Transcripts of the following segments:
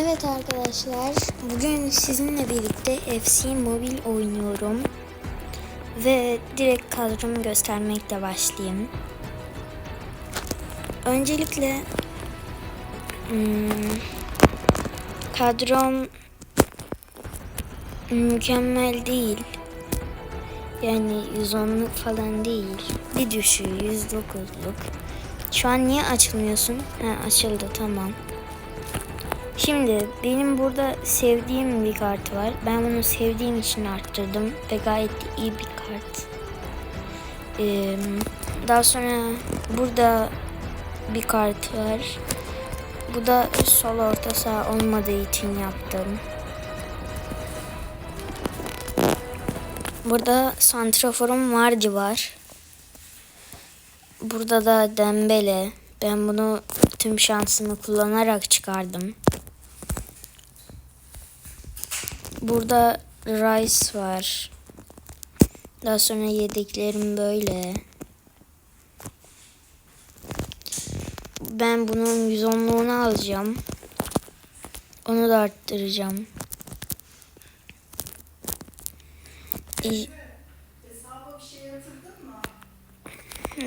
Evet arkadaşlar, bugün sizinle birlikte FC Mobil oynuyorum. Ve direkt kadromu göstermekle başlayayım. Öncelikle hmm, kadrom mükemmel değil. Yani 110'luk falan değil. Bir düşüğü 109'luk. Şu an niye açılmıyorsun? Ha açıldı tamam. Şimdi benim burada sevdiğim bir kart var. Ben bunu sevdiğim için arttırdım ve gayet iyi bir kart. Ee, daha sonra burada bir kart var. Bu da sol orta saha olmadığı için yaptım. Burada santraforum Vardy var. Burada da Dembele. Ben bunu tüm şansımı kullanarak çıkardım. Burada Rice var. Daha sonra yedeklerim böyle. Ben bunun 110'luğunu alacağım. Onu da arttıracağım. Bir şey?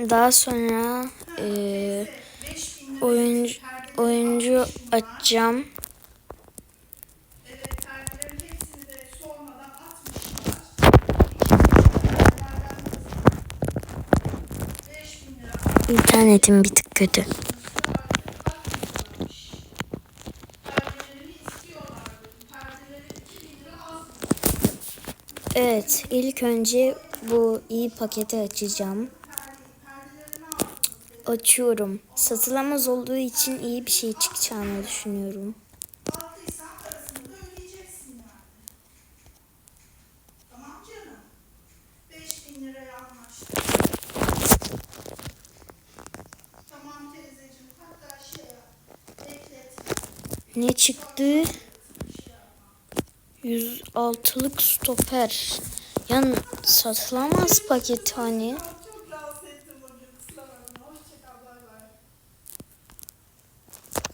Daha sonra eee 5000 lira oyuncu oyuncu açacağım. İnternetim bir tık kötü. perdelerini istiyorlardı. Perdeleri 2000 lira az. Evet, ilk önce bu iyi paketi açacağım. Açıyorum. Satılamaz olduğu için iyi bir şey çıkacağını düşünüyorum. Ne çıktı? 106'lık stoper. Yani satılamaz paket hani.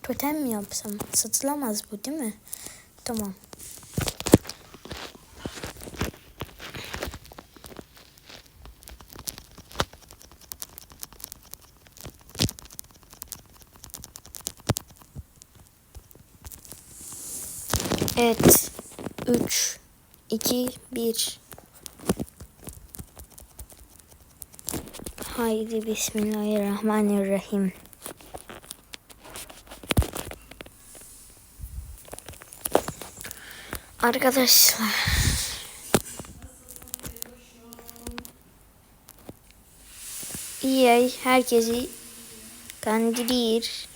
Totem mi yapsam? Satılamaz bu değil mi? Tamam. Evet. 3 2 1 Haydi Bismillahirrahmanirrahim. Arkadaşlar. EA herkesi kandırır.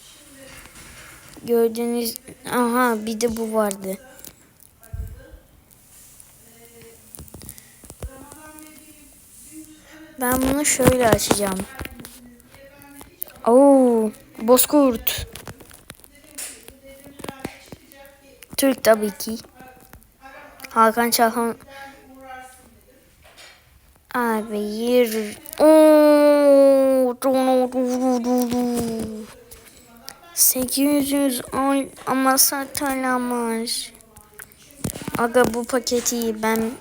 Gördüğünüz aha bir de bu vardı. Ben bunu şöyle açacağım. Oo, Bozkurt. Türk tabii ki. Hakan Çalhan. Abi yer. Oo, 800 ay ama satılamaz. Aga bu paketi ben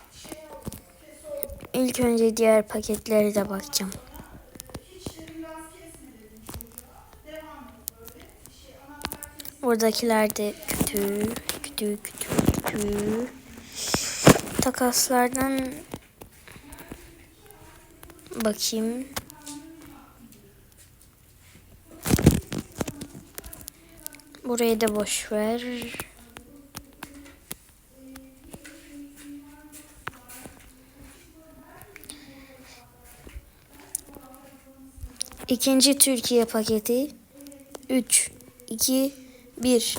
ilk önce diğer paketlere de bakacağım. Buradakiler de kötü, kötü, kötü, kötü. Takaslardan bakayım. Burayı da boş ver. İkinci Türkiye paketi. 3 2 1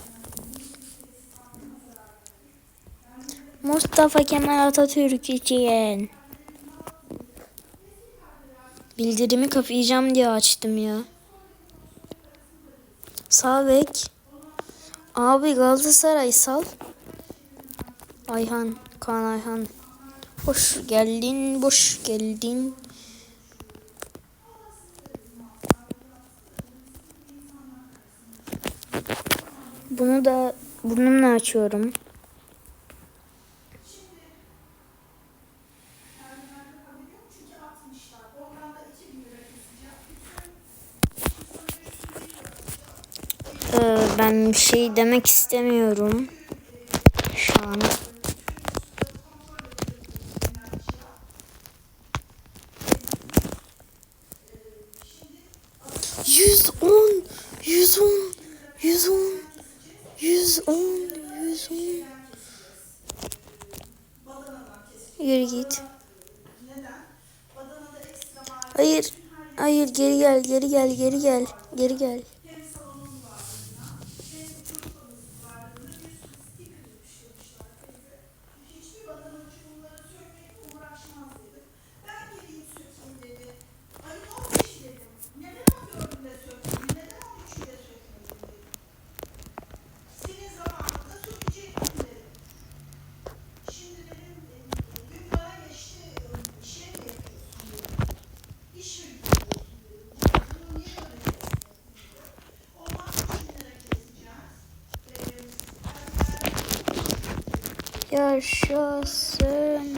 Mustafa Kemal Atatürk için. Bildirimi kapayacağım diye açtım ya. Sağ bek. Abi Galatasaray sal. Ayhan. Kaan Ayhan. Hoş geldin. Boş geldin. Bunu da burnumla açıyorum. Ee, ben bir şey demek istemiyorum. Şu an. değil geri gel geri gel geri gel geri gel. yaşasın.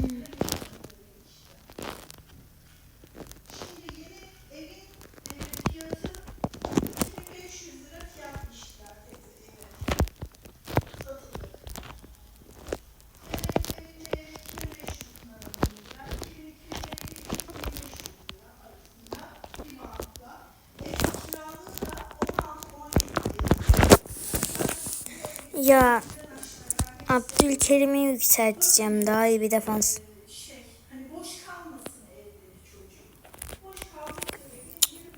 Ya Abdülkerim'i yükselteceğim. Daha iyi bir defans.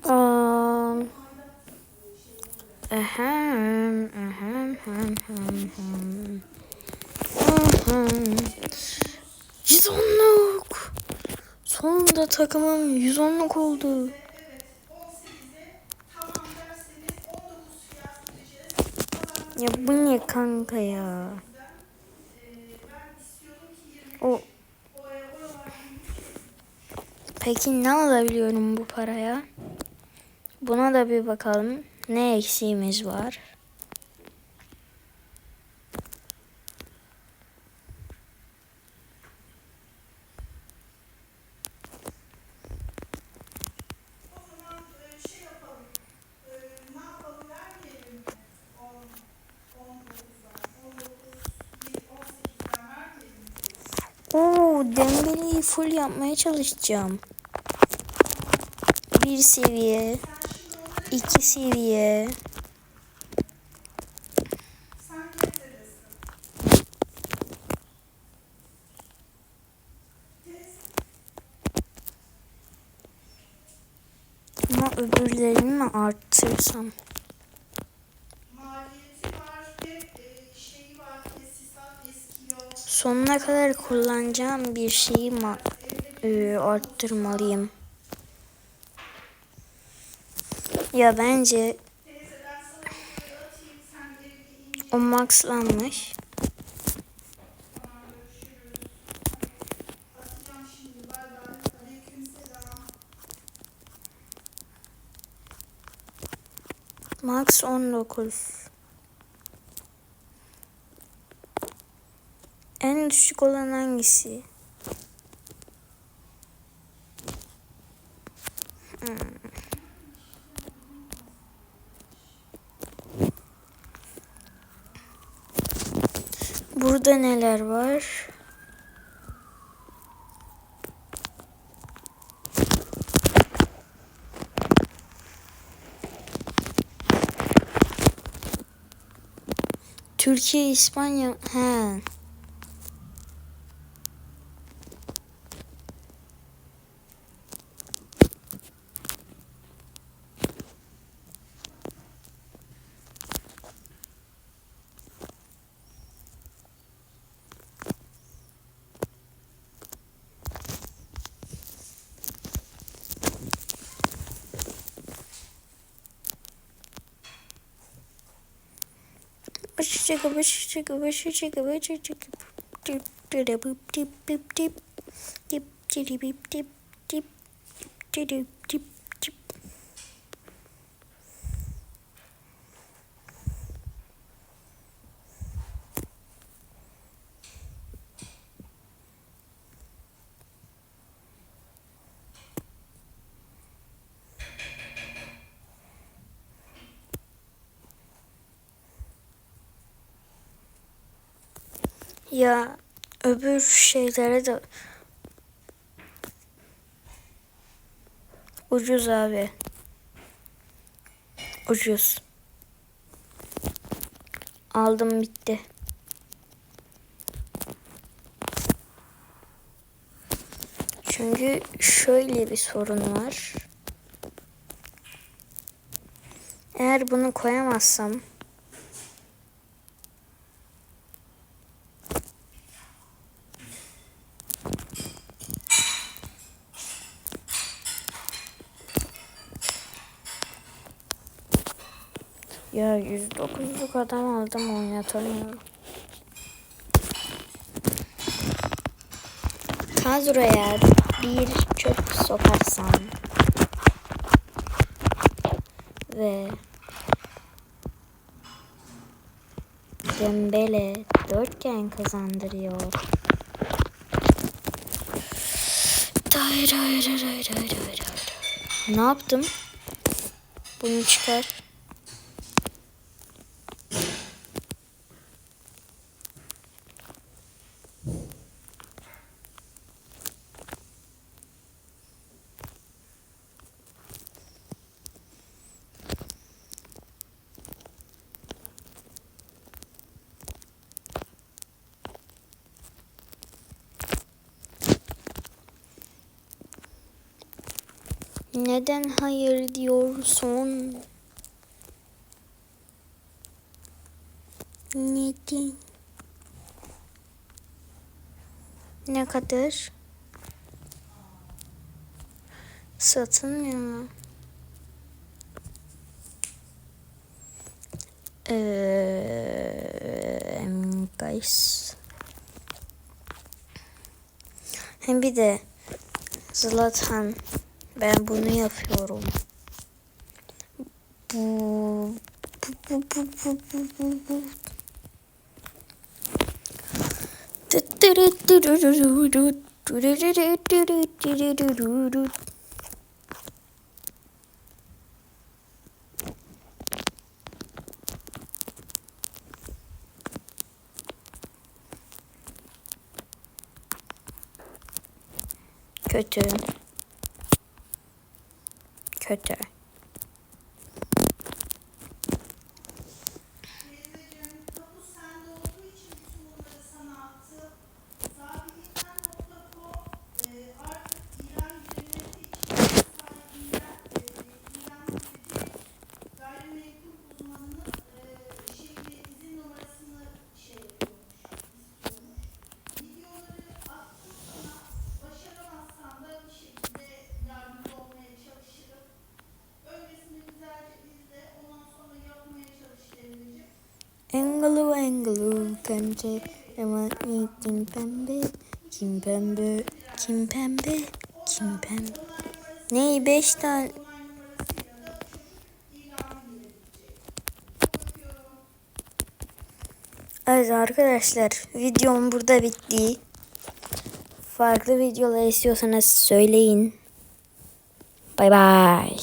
Ahem, ahem, ahem, ahem. Ahem. 110'luk. Sonunda takımım 110'luk oldu. Ya bu ne kanka ya? O Peki ne alabiliyorum bu paraya? Buna da bir bakalım. Ne eksiğimiz var? Kulübeliği full yapmaya çalışacağım. Bir seviye. iki seviye. Ama öbürlerini mi arttırsam? sonuna kadar kullanacağım bir şeyi e, arttırmalıyım. Ya bence o maxlanmış. Max 19. En düşük olan hangisi? Hmm. Burada neler var? Türkiye, İspanya... He. çıkmış çıkmış çıkmış çıkmış Ya öbür şeylere de ucuz abi. Ucuz. Aldım bitti. Çünkü şöyle bir sorun var. Eğer bunu koyamazsam Ya 109'luk adam aldım oynatamıyorum. Kadroya bir çöp sokarsam ve Dembele dörtgen kazandırıyor. Day day day day day day. Ne yaptım? Bunu çıkar. Neden hayır diyorsun? Neden? Ne kadar? Satılmıyor mu? Eee, guys. Hem bir de Zlatan ben bunu yapıyorum. Bu bu bu bu bu bu bu bu. Kötü. Kötü. Engelu engelu kence ama kim pembe kim pembe kim pembe kim pembe Ney beş tane Evet arkadaşlar videom burada bitti. Farklı videolar istiyorsanız söyleyin. Bay bay.